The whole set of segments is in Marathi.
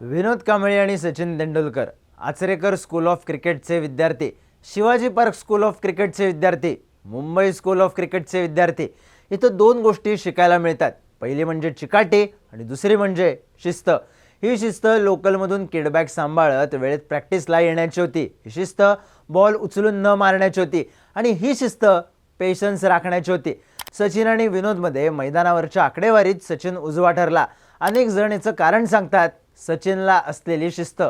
विनोद कांबळे आणि सचिन तेंडुलकर आचरेकर स्कूल ऑफ क्रिकेटचे विद्यार्थी शिवाजी पार्क स्कूल ऑफ क्रिकेटचे विद्यार्थी मुंबई स्कूल ऑफ क्रिकेटचे विद्यार्थी इथं दोन गोष्टी शिकायला मिळतात. पहिली म्हणजे चिकाटी आणि दुसरी म्हणजे शिस्त. ही शिस्त लोकलमधून किडबॅक सांभाळत वेळेत प्रॅक्टिसला येण्याची होती. ही शिस्त बॉल उचलून न मारण्याची होती आणि ही शिस्त पेशन्स राखण्याची होती. सचिन आणि विनोदमध्ये मैदानावरच्या आकडेवारीत सचिन उजवा ठरला. अनेक जण याचं कारण सांगतात सचिनला असलेली शिस्त.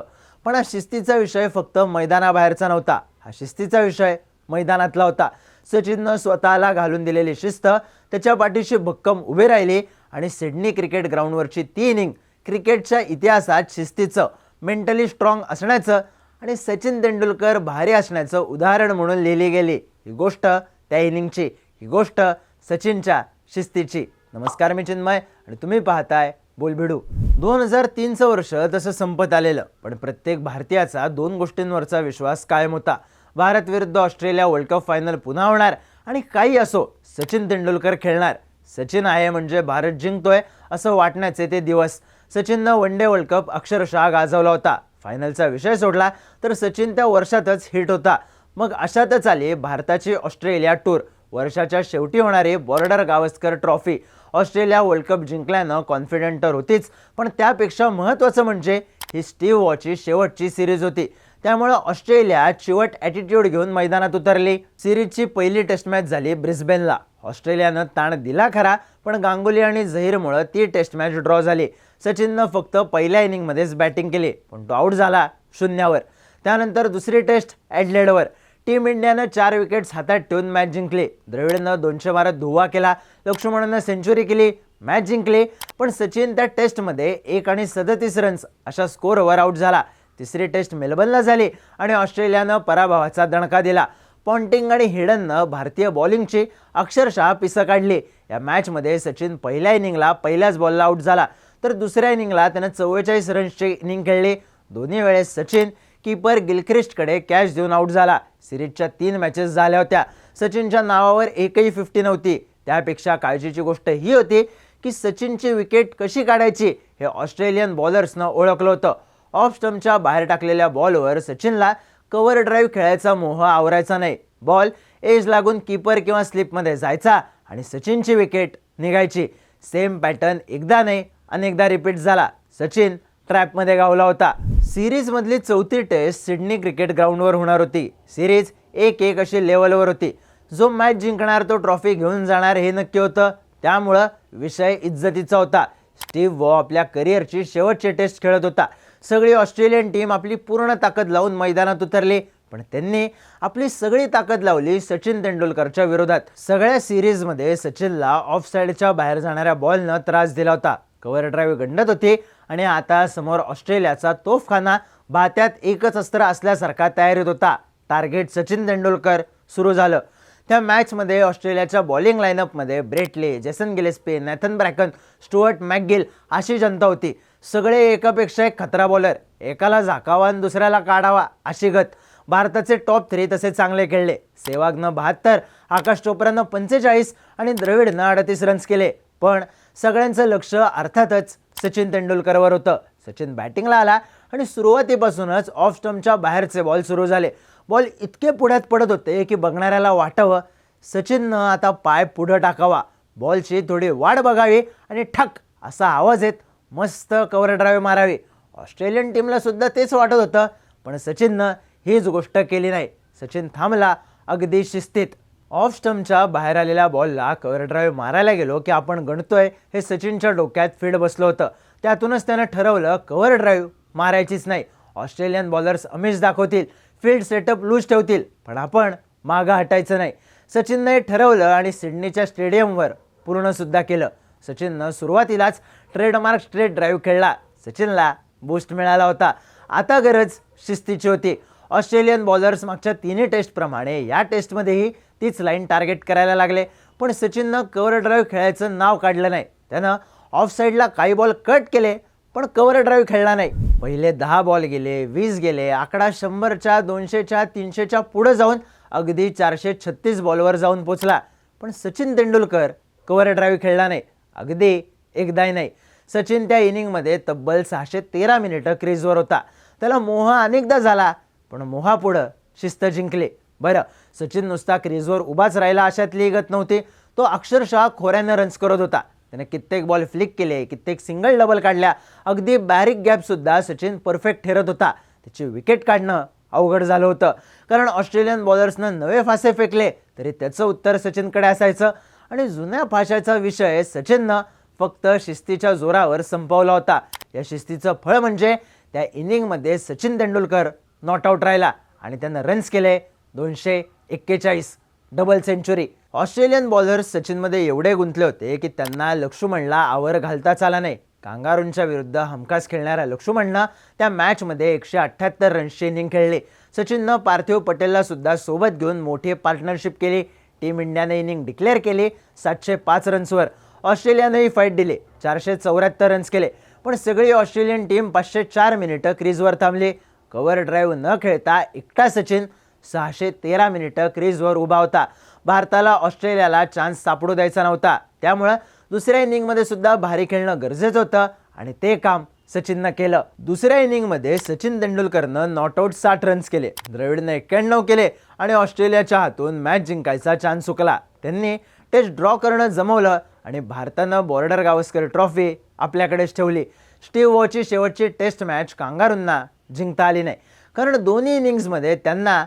पण हा शिस्तीचा विषय फक्त मैदानाबाहेरचा नव्हता. हा शिस्तीचा विषय मैदानातला होता. सचिननं स्वतःला घालून दिलेली शिस्त त्याच्या पाठीशी भक्कम उभी राहिली आणि सिडनी क्रिकेट ग्राउंडवरची ती इनिंग क्रिकेटच्या इतिहासात शिस्तीचं मेंटली स्ट्रॉंग असण्याचं आणि सचिन तेंडुलकर भारी असण्याचं उदाहरण म्हणून लिहिली गेली. ही गोष्ट त्या इनिंगची. ही गोष्ट सचिनच्या शिस्तीची. नमस्कार मी चिन्मय आणि तुम्ही पाहताय बोलभिडू. दोन हजार तीनचं वर्ष तसं संपत आलेलं. पण प्रत्येक भारतीयाचा दोन गोष्टींवरचा विश्वास कायम होता. भारत विरुद्ध ऑस्ट्रेलिया वर्ल्ड कप फायनल पुन्हा होणार आणि काही असो सचिन तेंडुलकर खेळणार. सचिन आहे म्हणजे भारत जिंकतोय असं वाटण्याचे ते दिवस. सचिननं वन डे वर्ल्ड कप अक्षरशः गाजवला होता. फायनलचा विषय सोडला तर सचिन त्या वर्षातच हिट होता. मग अशातच आली भारताची ऑस्ट्रेलिया टूर वर्षाच्या शेवटी होणारी border Gavaskar trophy Australia world cup जिंकल्यानं confident तर होतीच पण त्यापेक्षा महत्त्वाचं म्हणजे ही स्टीव्ह वॉची शेवटची सिरीज होती. त्यामुळं ऑस्ट्रेलिया चिवट ॲटिट्यूड घेऊन मैदानात उतरली. सिरीजची पहिली टेस्ट मॅच झाली ब्रिस्बेनला. ऑस्ट्रेलियानं ताण दिला खरा पण गांगुली आणि झहीरमुळं ती टेस्ट मॅच ड्रॉ झाली. सचिननं फक्त पहिल्या इनिंगमध्येच बॅटिंग केली पण तो आऊट झाला शून्यावर. त्यानंतर दुसरी टेस्ट ॲडलेडवर टीम इंडियानं चार विकेट्स हातात ठेवून मॅच जिंकली. द्रविडनं दोनशे मारत धुवा केला. लक्ष्मणनं सेंचुरी केली मॅच जिंकली. पण सचिन त्या टेस्टमध्ये एक आणि सदतीस रन्स अशा स्कोरवर आऊट झाला. तिसरी टेस्ट मेलबर्नला झाली आणि ऑस्ट्रेलियानं पराभवाचा दणका दिला. पॉन्टिंग आणि हिडननं भारतीय बॉलिंगची अक्षरशः पिसं काढली. या मॅचमध्ये सचिन पहिल्या इनिंगला पहिल्याच बॉलला आऊट झाला. तर दुसऱ्या इनिंगला त्यानं चव्वेचाळीस रन्सची इनिंग खेळली. दोन्ही वेळेस सचिन कीपर गिलख्रिस्टकडे कॅश देऊन आऊट झाला. सिरीजच्या तीन मॅचेस झाल्या होत्या. सचिनच्या नावावर एकही फिफ्टी नव्हती. त्यापेक्षा काळजीची गोष्ट ही होती की सचिनची विकेट कशी काढायची हे ऑस्ट्रेलियन बॉलर्सनं ओळखलं होतं. ऑफ स्टम्पच्या बाहेर टाकलेल्या बॉलवर सचिनला कवर ड्राईव्ह खेळायचा मोह आवरायचा नाही. बॉल एज लागून कीपर किंवा स्लिपमध्ये जायचा आणि सचिनची विकेट निघायची. सेम पॅटर्न एकदा नाही अनेकदा रिपीट झाला. सचिन ट्रॅपमध्ये गावला होता. सिरीजमधली चौथी टेस्ट सिडनी क्रिकेट ग्राउंडवर होणार होती. सिरीज एक एक अशी लेवलवर होती. जो मॅच जिंकणार तो ट्रॉफी घेऊन जाणार हे नक्की होतं. त्यामुळं विषय इज्जतीचा होता. स्टीव्ह वॉ आपल्या करिअरची शेवटची टेस्ट खेळत होता. सगळी ऑस्ट्रेलियन टीम आपली पूर्ण ताकद लावून मैदानात उतरली. पण त्यांनी आपली सगळी ताकद लावली सचिन तेंडुलकरच्या विरोधात. सगळ्या सिरीजमध्ये सचिनला ऑफ साईडच्या बाहेर जाणाऱ्या बॉलनं त्रास दिला होता. कव्हर ड्राईव्ह गंडत होती. आणि आता समोर ऑस्ट्रेलियाचा तोफखाना भात्यात एकच अस्त्र असल्यासारखा तयारीत होता. टार्गेट सचिन तेंडुलकर सुरू झालं. त्या मॅचमध्ये ऑस्ट्रेलियाच्या bowling लाईनअपमध्ये Brett Lee Jason Gillespie Nathan Bracken Stuart MacGill अशी जनता होती. सगळे एकापेक्षा एक खतरा बॉलर एकाला झाकावा आणि दुसऱ्याला काढावा अशी गत. भारताचे टॉप थ्री तसे चांगले खेळले. सेवागनं बहात्तर आकाश चोप्रानं पंचेचाळीस आणि द्रविडनं अडतीस रन्स केले. पण सगळ्यांचं लक्ष अर्थातच सचिन तेंडुलकरवर होतं. सचिन बॅटिंगला आला आणि सुरुवातीपासूनच ऑफ स्टम्पच्या बाहेरचे बॉल सुरू झाले. बॉल इतके पुढ्यात पडत होते की बघणाऱ्याला वाटावं. सचिननं आता पाय पुढं टाकावा. बॉलची थोडी वाढ बघावी आणि ठक असा आवाज येत मस्त कवर ड्राईव्ह मारावी. ऑस्ट्रेलियन टीमला सुद्धा तेच वाटत होतं पण सचिननं हीच गोष्ट केली नाही. सचिन थांबला अगदी शिस्तीत. ऑफ स्टम्पच्या बाहेर आलेल्या बॉलला कव्हर ड्राईव्ह मारायला गेलो की आपण गणतोय हे सचिनच्या डोक्यात फीड बसलं होतं. त्यातूनच त्यानं ठरवलं कव्हर ड्राईव्ह मारायचीच नाही. ऑस्ट्रेलियन बॉलर्स अमिष दाखवतील फील्ड सेटअप लूज ठेवतील पण आपण मागं हटायचं नाही. सचिननं हे ठरवलं आणि सिडनीच्या स्टेडियमवर पूर्णसुद्धा केलं. सचिननं सुरुवातीलाच ट्रेडमार्क स्ट्रेट ड्राईव्ह खेळला. सचिनला बूस्ट मिळाला होता. आता गरज शिस्तीची होती. ऑस्ट्रेलियन बॉलर्स मागच्या तिन्ही टेस्टप्रमाणे या टेस्टमध्येही तीच लाईन टार्गेट करायला लागले. पण सचिननं कव्हर ड्राईव्ह खेळायचं नाव काढलं नाही. त्यानं ऑफ साईडला काही बॉल कट केले पण कव्हर ड्राईव्ह खेळला नाही. पहिले दहा बॉल गेले वीस गेले आकडा शंभरच्या दोनशेच्या तीनशेच्या पुढं जाऊन अगदी चारशे छत्तीस बॉलवर जाऊन पोचला. पण सचिन तेंडुलकर कव्हर ड्राईव्ह खेळला नाही. अगदी एकदाही नाही. सचिन त्या इनिंगमध्ये तब्बल सहाशे तेरा मिनिटं क्रीजवर होता. त्याला मोह अनेकदा झाला पण मोहापुढं शिस्त जिंकली. बरं सचिन नुसता क्रीजवर उभाच राहिला अशातली गत नव्हती. तो अक्षरशः खोऱ्यानं रन्स करत होता. त्याने कित्येक बॉल फ्लिक केले कित्येक सिंगल डबल काढल्या. अगदी बॅरिक गॅपसुद्धा सचिन परफेक्ट ठरत होता. त्याची विकेट काढणं अवघड झालं होतं. कारण ऑस्ट्रेलियन बॉलर्सनं नवे फासे फेकले तरी त्याचं उत्तर सचिनकडे असायचं. आणि जुन्या फाशाचा विषय सचिननं फक्त शिस्तीच्या जोरावर संपवला होता. या शिस्तीचं फळ म्हणजे त्या इनिंगमध्ये सचिन तेंडुलकर नॉट आऊट राहिला आणि त्यानं रन्स केले दोनशे एक्केचाळीस डबल सेंचुरी ऑस्ट्रेलियन बॉलर्स सचिनमध्ये एवढे गुंतले होते की त्यांना लक्ष्मणला आवर घालताच आला नाही. कांगारूंच्या विरुद्ध हमखास खेळणाऱ्या लक्ष्मणनं त्या मॅचमध्ये एकशे अठ्ठ्याहत्तर रन्सची इनिंग खेळली. सचिननं पार्थिव पटेलला सुद्धा सोबत घेऊन मोठी पार्टनरशिप केली. टीम इंडियाने इनिंग डिक्लेअर केली सातशे पाच रन्सवर ऑस्ट्रेलियानंही फाईट दिली चारशे चौऱ्याहत्तर रन्स केले. पण सगळी ऑस्ट्रेलियन टीम पाचशे चार मिनिटं क्रीजवर थांबली. कव्हर ड्राईव्ह न खेळता एकटा सचिन सहाशे तेरा मिनिटं क्रीजवर उभा होता. भारताला ऑस्ट्रेलियाला चान्स सापडू द्यायचा नव्हता. त्यामुळं दुसऱ्या इनिंगमध्ये सुद्धा भारी खेळणं गरजेचं होतं आणि ते काम सचिननं केलं. दुसऱ्या इनिंगमध्ये सचिन तेंडुलकरनं नॉट आऊट साठ रन्स केले. द्रविडनं एक्क्याण्णव केले आणि ऑस्ट्रेलियाच्या हातून मॅच जिंकायचा चान्स चुकला. त्यांनी टेस्ट ड्रॉ करणं जमवलं आणि भारतानं बॉर्डर गावस्कर ट्रॉफी आपल्याकडेच ठेवली. स्टीव्ह वॉची शेवटची टेस्ट मॅच कांगारूंना जिंकता आली नाही. कारण दोन्ही इनिंग्समध्ये त्यांना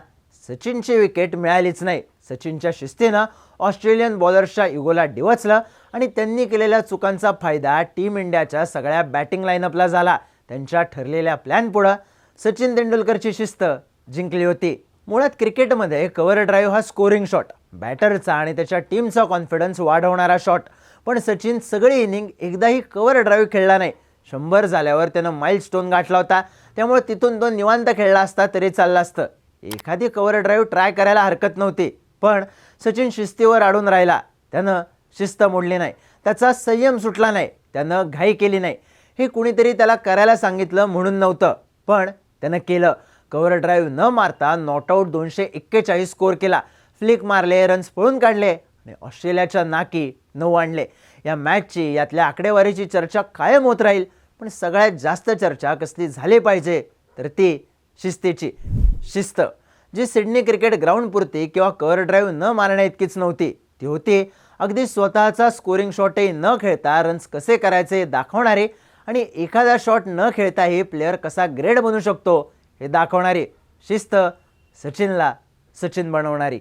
सचिनची विकेट मिळालीच नाही. सचिनच्या शिस्तीनं ऑस्ट्रेलियन बॉलर्सच्या इगोला डिवचलं आणि त्यांनी केलेल्या चुकांचा फायदा टीम इंडियाच्या सगळ्या बॅटिंग लाईनअपला झाला. त्यांच्या ठरलेल्या प्लॅन पुढं सचिन तेंडुलकरची शिस्त जिंकली होती. मुळात क्रिकेटमध्ये कव्हर ड्राईव्ह हा स्कोरिंग शॉट बॅटरचा आणि त्याच्या टीमचा कॉन्फिडन्स वाढवणारा शॉट पण सचिन सगळी इनिंग एकदाही कव्हर ड्राईव्ह खेळला नाही. शंभर झाल्यावर त्यानं माइल स्टोन गाठला होता. त्यामुळे तिथून तो निवांत खेळला असता तरी चाललं असतं. एखादी कव्हर ड्राईव्ह ट्राय करायला हरकत नव्हती पण सचिन शिस्तीवर अडून राहिला. त्यानं शिस्त मोडली नाही. त्याचा संयम सुटला नाही. त्यानं घाई केली नाही. हे कुणीतरी त्याला करायला सांगितलं म्हणून नव्हतं पण त्यानं केलं. कव्हर ड्राईव्ह न मारता नॉट आऊट दोनशे एक्केचाळीस स्कोअर केला. फ्लिक मारले रन्स पळून काढले आणि ऑस्ट्रेलियाच्या नाकी नऊ आणले. या मॅचची यातल्या आकडेवारीची चर्चा कायम होत राहील पण सगळ्यात जास्त चर्चा कसली झाली पाहिजे तर ती शिस्तीची. शिस्त. जी सिडनी क्रिकेट ग्राउंडपुरती किंवा कव्हर ड्राईव्ह न मारण्या इतकीच नव्हती. ती होती. अगदी स्वतःचा स्कोरिंग शॉटही न खेळता रन्स कसे करायचे दाखवणारे आणि एखादा शॉट न खेळताही प्लेअर कसा ग्रेड बनू शकतो हे दाखवणारी. शिस्त सचिनला सचिन बनवणारी.